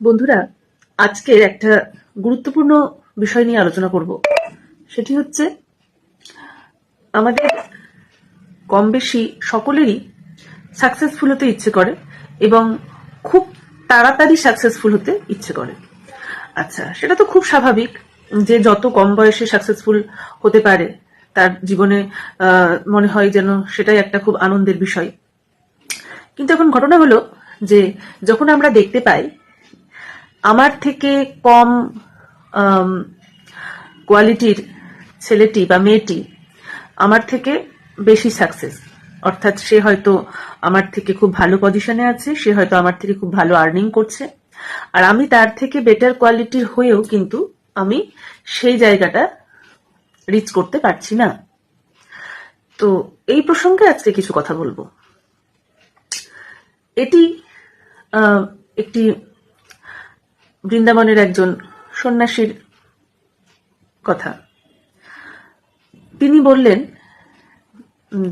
বন্ধুরা আজকে একটা গুরুত্বপূর্ণ বিষয় নিয়ে আলোচনা করব। সেটি হচ্ছে, আমাদের কম বেশি সকলেরই সাকসেসফুল হতে ইচ্ছে করে এবং খুব তাড়াতাড়ি সাকসেসফুল হতে ইচ্ছে করে। আচ্ছা সেটা তো খুব স্বাভাবিক যে যত কম বয়সে সাকসেসফুল হতে পারে, তার জীবনে মনে হয় যেন সেটাই একটা খুব আনন্দের বিষয়। কিন্তু এখন ঘটনা হলো যে, যখন আমরা দেখতে পাই আমার থেকে কম কোয়ালিটির ছেলেটি বা মেয়েটি আমার থেকে বেশি সাকসেস অর্থাৎ সে হয়তো আমার থেকে খুব ভালো পজিশনে আছে, সে হয়তো আমার থেকে খুব ভালো আর্নিং করছে। আর আমি তার থেকে বেটার কোয়ালিটির হয়েও কিন্তু আমি সেই জায়গাটা রিচ করতে পারছি না। তো এই প্রসঙ্গে আজকে কিছু কথা বলব। এটি একটি বৃন্দাবনের একজন সন্ন্যাসীর কথা। তিনি বললেন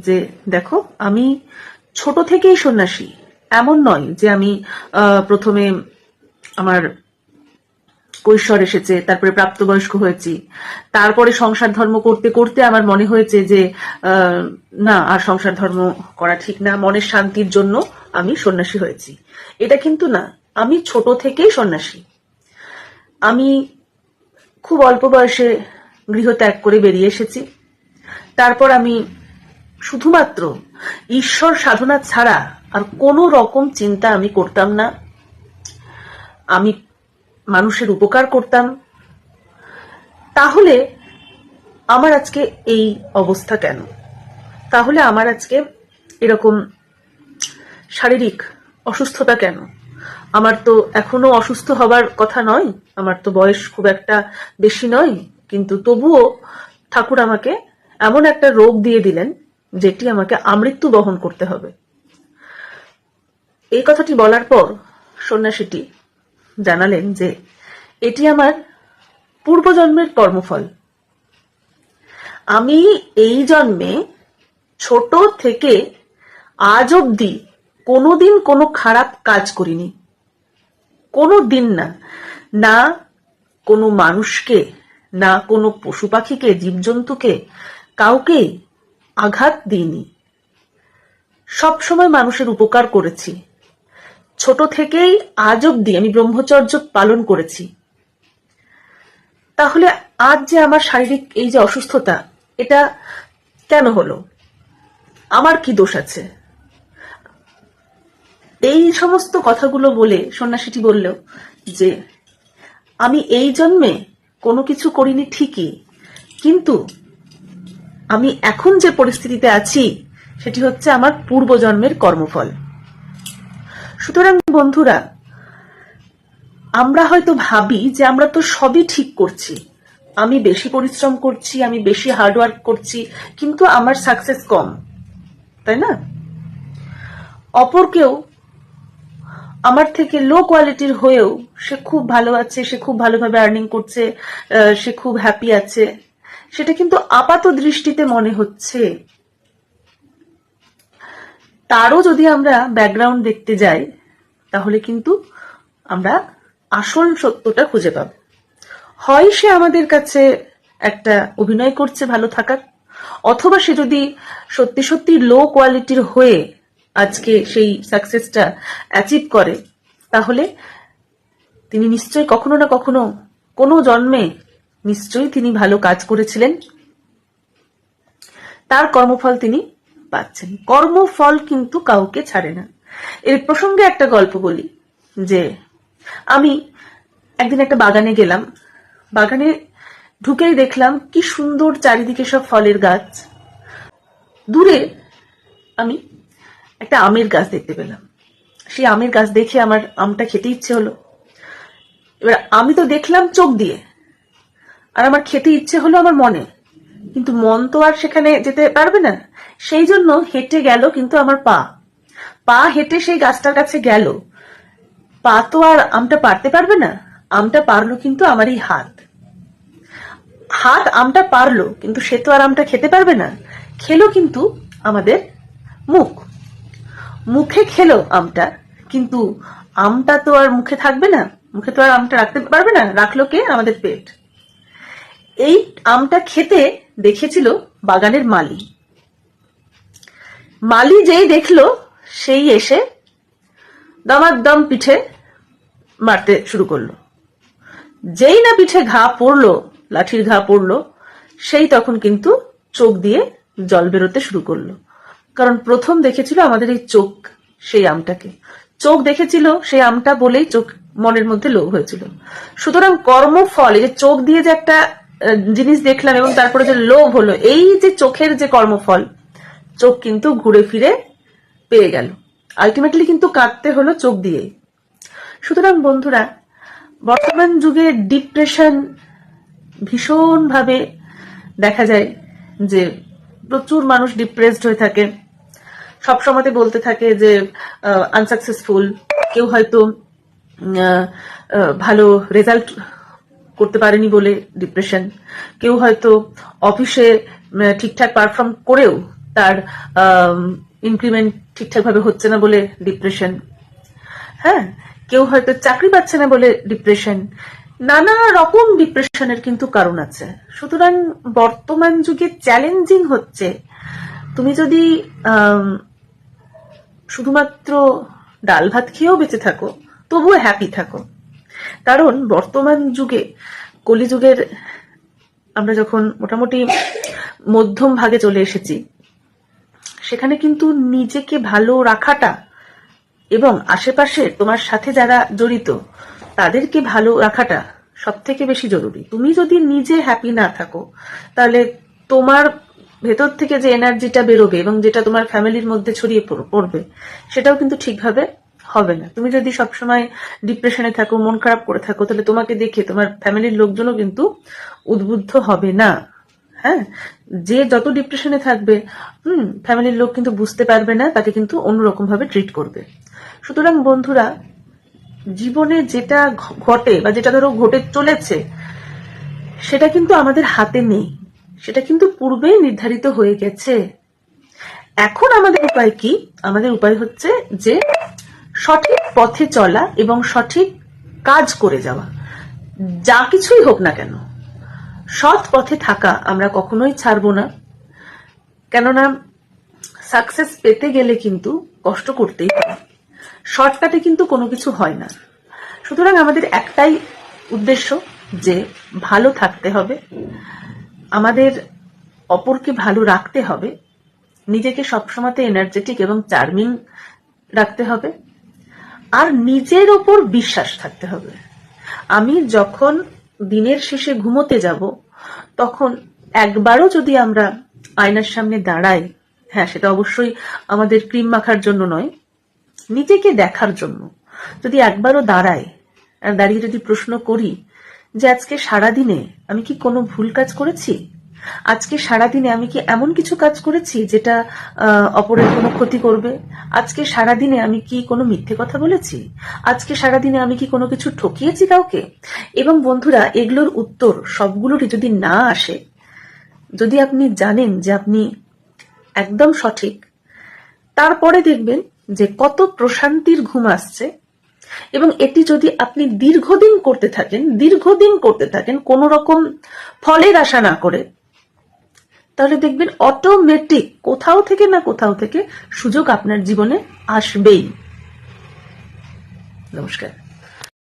যে, দেখো, আমি ছোট থেকেই সন্ন্যাসী। এমন নয় যে আমি প্রথমে আমার কৈশোর এসেছে, তারপরে প্রাপ্তবয়স্ক হয়েছি। তারপরে সংসার ধর্ম করতে করতে আমার মনে হয়েছে যে না, আর সংসার ধর্ম করা ঠিক না। মনের শান্তির জন্য আমি সন্ন্যাসী হয়েছি। এটা কিন্তু না, আমি ছোট থেকেই সন্ন্যাসী। আমি খুব অল্প বয়সে গৃহত্যাগ করে বেরিয়ে এসেছি। তারপর আমি শুধুমাত্র ঈশ্বর সাধনা ছাড়া আর কোনো রকম চিন্তা আমি করতাম না। আমি মানুষের উপকার করতাম। তাহলে আমার আজকে এই অবস্থা কেন? তাহলে আমার আজকে এরকম শারীরিক অসুস্থতা কেন? আমার তো এখনও অসুস্থ হবার কথা নয়, আমার তো বয়স খুব একটা বেশি নয়, কিন্তু তবুও ঠাকুর আমাকে এমন একটা রোগ দিয়ে দিলেন যেটি আমাকে আমৃত্যু বহন করতে হবে। এই কথাটি বলার পর সন্ন্যাসীটি জানালেন যে এটি আমার পূর্বজন্মের কর্মফল। আমি এই জন্মে ছোট থেকে আজ অব্দি কোনোদিন কোনো খারাপ কাজ করিনি। কোনো দিন না। না কোনো মানুষকে, না কোনো পশু পাখিকে, জীবজন্তুকে কাউকে আঘাত দিইনি। সবসময় মানুষের উপকার করেছি। ছোট থেকেই আজ অব্দি আমি ব্রহ্মচর্য পালন করেছি। তাহলে আজ যে আমার শারীরিক এই যে অসুস্থতা, এটা কেন হলো? আমার কি দোষ আছে? এই সমস্ত কথাগুলো বলে সন্ন্যাসীটি বলল, যে আমি এই জন্মে কোনো কিছু করিনি ঠিকই, কিন্তু আমি এখন যে পরিস্থিতিতে আছি, সেটি হচ্ছে আমার পূর্বজন্মের কর্মফল। সুতরাং বন্ধুরা, আমরা হয়তো ভাবি যে আমরা তো সবই ঠিক করছি। আমি বেশি পরিশ্রম করছি, আমি বেশি হার্ডওয়ার্ক করছি, কিন্তু আমার সাকসেস কম, তাই না? অপর কেউ আমার থেকে লো কোয়ালিটির হয়েও সে খুব ভালো আছে, সে খুব ভালোভাবে আর্নিং করছে সে খুব হ্যাপি আছে। সেটা কিন্তু আপাত দৃষ্টিতে মনে হচ্ছে। তারও যদি আমরা ব্যাকগ্রাউন্ড দেখতে যাই, তাহলে কিন্তু আমরা আসল সত্যটা খুঁজে পাব। হয় সে আমাদের কাছে একটা অভিনয় করছে ভালো থাকার, অথবা সে যদি সত্যি সত্যি লো কোয়ালিটির হয়ে আজকে সেই সাকসেসটা অ্যাচিভ করে, তাহলে তিনি নিশ্চয়ই কখনো না কখনো কোনো জন্মে নিশ্চয়ই তিনি ভালো কাজ করেছিলেন। তার কর্মফল তিনি পাচ্ছেন। কর্মফল কিন্তু কাউকে ছাড়ে না। এর প্রসঙ্গে একটা গল্প বলি, যে আমি একদিন একটা বাগানে গেলাম। বাগানে ঢুকেই দেখলাম কি সুন্দর চারিদিকে সব ফলের গাছ। দূরে আমি একটা আমের গাছ দেখতে পেলাম। সেই আমের গাছ দেখে আমার আমটা খেতে ইচ্ছে হলো। এবার আমি তো দেখলাম চোখ দিয়ে। আর আমার খেতে ইচ্ছে হলো আমার মনে। কিন্তু মন তো আর সেখানে যেতে পারবে না। সেই জন্য হেঁটে গেল কিন্তু আমার পা। পা হেঁটে সেই গাছটার কাছে গেল। পা তো আর আমটা পারতে পারবে না। আমটা পারল কিন্তু আমার এই হাত। হাত আমটা পারল, কিন্তু সে তো আর আমটা খেতে পারবে না। খেলো কিন্তু আমাদের মুখ। মুখে খেলো আমটা, কিন্তু আমটা তো আর মুখে থাকবে না। মুখে তো আর আমটা রাখতে পারবে না, রাখল কে? আমাদের পেট। এই আমটা খেতে দেখেছিল বাগানের মালি। মালি যেই দেখল, সেই এসে দমাদম পিঠে মারতে শুরু করল। যেই না পিঠে ঘা পড়ল, লাঠির ঘা পড়ল, সেই তখন কিন্তু চোখ দিয়ে জল বেরোতে শুরু করল। কারণ প্রথম দেখেছিল আমাদের এই চোখ, সেই আমটাকে। চোখ দেখেছিল, সেই আমটা বলেই চোখ মনের মধ্যে লোভ হয়েছিল। সুতরাং কর্মফল, এই যে চোখ দিয়ে যে একটা জিনিস দেখলাম এবং তারপরে যে লোভ হলো, এই যে চোখের যে কর্মফল, চোখ কিন্তু ঘুরে ফিরে পেয়ে গেল। আলটিমেটলি কিন্তু কাটতে হলো চোখ দিয়েই। সুতরাং বন্ধুরা, বর্তমান যুগে ডিপ্রেশন ভীষণভাবে দেখা যায় যে প্রচুর মানুষ ডিপ্রেসড হয়ে থাকে। সবসময়তে বলতে থাকে যে আনসাকসেসফুল কেউ হয়তো ভালো রেজাল্ট করতে পারেনি বলে ডিপ্রেশন কেউ হয়তো অফিসে ঠিকঠাক পারফর্ম করেও তার ইনক্রিমেন্ট ঠিকঠাক ভাবে হচ্ছে না বলে ডিপ্রেশন হ্যাঁ কেউ হয়তো চাকরি পাচ্ছে না বলে ডিপ্রেশন নানা রকম ডিপ্রেশনের কিন্তু কারণ আছে। সুতরাং বর্তমান যুগে চ্যালেঞ্জিং হচ্ছে। তুমি যদি শুধুমাত্র ডাল ভাত খেয়েও বেঁচে থাকো, তবুও হ্যাপি থাকো। কারণ বর্তমান যুগে কলিযুগের আমরা যখন মোটামুটি মধ্যম ভাগে চলে এসেছি, সেখানে কিন্তু নিজেকে ভালো রাখাটা এবং আশেপাশে তোমার সাথে যারা জড়িত, তাদেরকে ভালো রাখাটা সব থেকে বেশি জরুরি। তুমি যদি নিজে হ্যাপি না থাকো, তাহলে তোমার ভেতর থেকে যে এনার্জিটা বেরোবে এবং যেটা তোমার ফ্যামিলির মধ্যে ছড়িয়ে পড়বে, সেটাও কিন্তু ঠিকভাবে হবে না। তুমি যদি সবসময় ডিপ্রেশনে থাকো, মন খারাপ করে থাকো, তাহলে তোমাকে দেখে তোমার ফ্যামিলির লোকজনও কিন্তু উদ্বুদ্ধ হবে না। হ্যাঁ? যে যত ডিপ্রেশনে থাকবে, হুম, ফ্যামিলির লোক কিন্তু বুঝতে পারবে না, তাকে কিন্তু অন্যরকম ভাবে ট্রিট করবে। সুতরাং বন্ধুরা, জীবনে যেটা ঘটে বা যেটা ধরো ঘটে চলেছে, সেটা কিন্তু আমাদের হাতে নেই। সেটা কিন্তু পূর্বেই নির্ধারিত হয়ে গেছে। এখন আমাদের উপায় কি? আমাদের উপায় হচ্ছে যে সঠিক পথে চলা এবং সঠিক কাজ করে যাওয়া। যা কিছুই হোক না কেন, সৎ পথে থাকা আমরা কখনোই ছাড়বো না। কেননা সাকসেস পেতে গেলে কিন্তু কষ্ট করতেই হয়। শর্টকাটে কিন্তু কোনো কিছু হয় না। সুতরাং আমাদের একটাই উদ্দেশ্য যে ভালো থাকতে হবে। আমাদের অপরকে ভালো রাখতে হবে। নিজেকে সবসময়তে এনার্জেটিক এবং চার্মিং রাখতে হবে। আর নিজের ওপর বিশ্বাস থাকতে হবে। আমি যখন দিনের শেষে ঘুমোতে যাব, তখন একবারও যদি আমরা আয়নার সামনে দাঁড়াই হ্যাঁ সেটা অবশ্যই আমাদের ক্রিম মাখার জন্য নয়, নিজেকে দেখার জন্য। যদি একবারও দাঁড়াই, আর দাঁড়িয়ে যদি প্রশ্ন করি যে আজকে সারাদিনে আমি কি কোনো ভুল কাজ করেছি? আজকে সারাদিনে আমি কি এমন কিছু কাজ করেছি যেটা অপরের কোনো ক্ষতি করবে? আজকে সারাদিনে আমি কি কোনো মিথ্যে কথা বলেছি? আজকে সারাদিনে আমি কি কোনো কিছু ঠকিয়েছি কাউকে? এবং বন্ধুরা, এগুলোর উত্তর সবগুলোরই যদি না আসে, যদি আপনি জানেন যে আপনি একদম সঠিক, তারপরে দেখবেন যে কত প্রশান্তির ঘুম আসছে। এবং এটি যদি আপনি দীর্ঘদিন করতে থাকেন, দীর্ঘদিন করতে থাকেন, কোনো রকম ফলের আশা না করে, তাহলে দেখবেন অটোমেটিক কোথাও থেকে না কোথাও থেকে সুযোগ আপনার জীবনে আসবেই। নমস্কার।